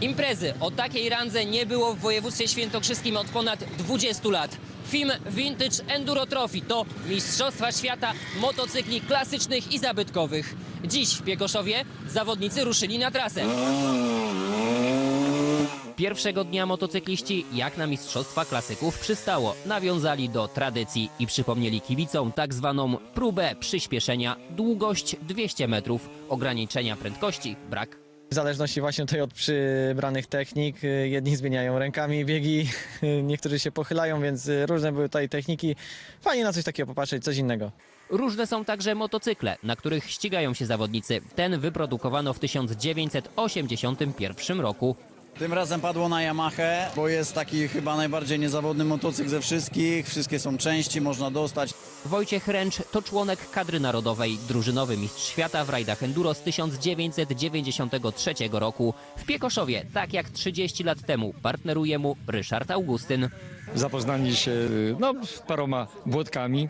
Imprezy o takiej randze nie było w województwie świętokrzyskim od ponad 20 lat. Film Vintage Enduro Trophy to Mistrzostwa Świata motocykli klasycznych i zabytkowych. Dziś w Piekoszowie zawodnicy ruszyli na trasę. Pierwszego dnia motocykliści, jak na Mistrzostwa Klasyków przystało, nawiązali do tradycji i przypomnieli kibicom tak zwaną próbę przyspieszenia. Długość 200 metrów, ograniczenia prędkości brak. W zależności właśnie tutaj od przybranych technik, y, jedni zmieniają rękami biegi, niektórzy się pochylają, więc y, różne były tutaj techniki. Fajnie na coś takiego popatrzeć, coś innego. Różne są także motocykle, na których ścigają się zawodnicy. Ten wyprodukowano w 1981 roku. Tym razem padło na Yamahę, bo jest taki chyba najbardziej niezawodny motocykl ze wszystkich. Wszystkie są części, można dostać. Wojciech Ręcz to członek kadry narodowej, drużynowy mistrz świata w rajdach enduro z 1993 roku. W Piekoszowie, tak jak 30 lat temu, partneruje mu Ryszard Augustyn. Zapoznali się no, paroma błotkami,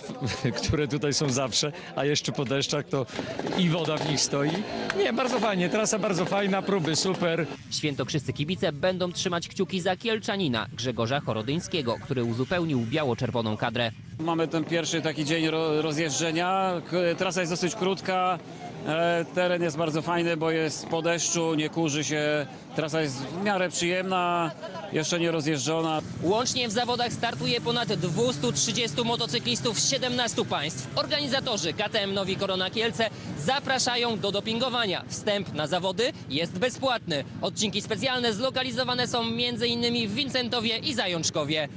które tutaj są zawsze, a jeszcze po deszczach to i woda w nich stoi. Nie, bardzo fajnie, trasa bardzo fajna, próby super. Świętokrzyscy kibice będą trzymać kciuki za Kielczanina Grzegorza Chorodyńskiego, który uzupełnił biało-czerwoną kadrę. Mamy ten pierwszy taki dzień ro, rozjeżdżenia. Trasa jest dosyć krótka. E, teren jest bardzo fajny, bo jest po deszczu, nie kurzy się. Trasa jest w miarę przyjemna, jeszcze nie rozjeżdżona. Łącznie w zawodach startuje ponad 230 motocyklistów z 17 państw. Organizatorzy KTM Nowi Korona Kielce zapraszają do dopingowania. Wstęp na zawody jest bezpłatny. Odcinki specjalne zlokalizowane są m.in. w Wincentowie i Zajączkowie.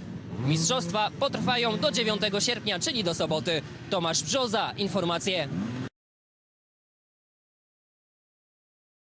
Mistrzostwa potrwają do 9 sierpnia, czyli do soboty. Tomasz Brzoza, informacje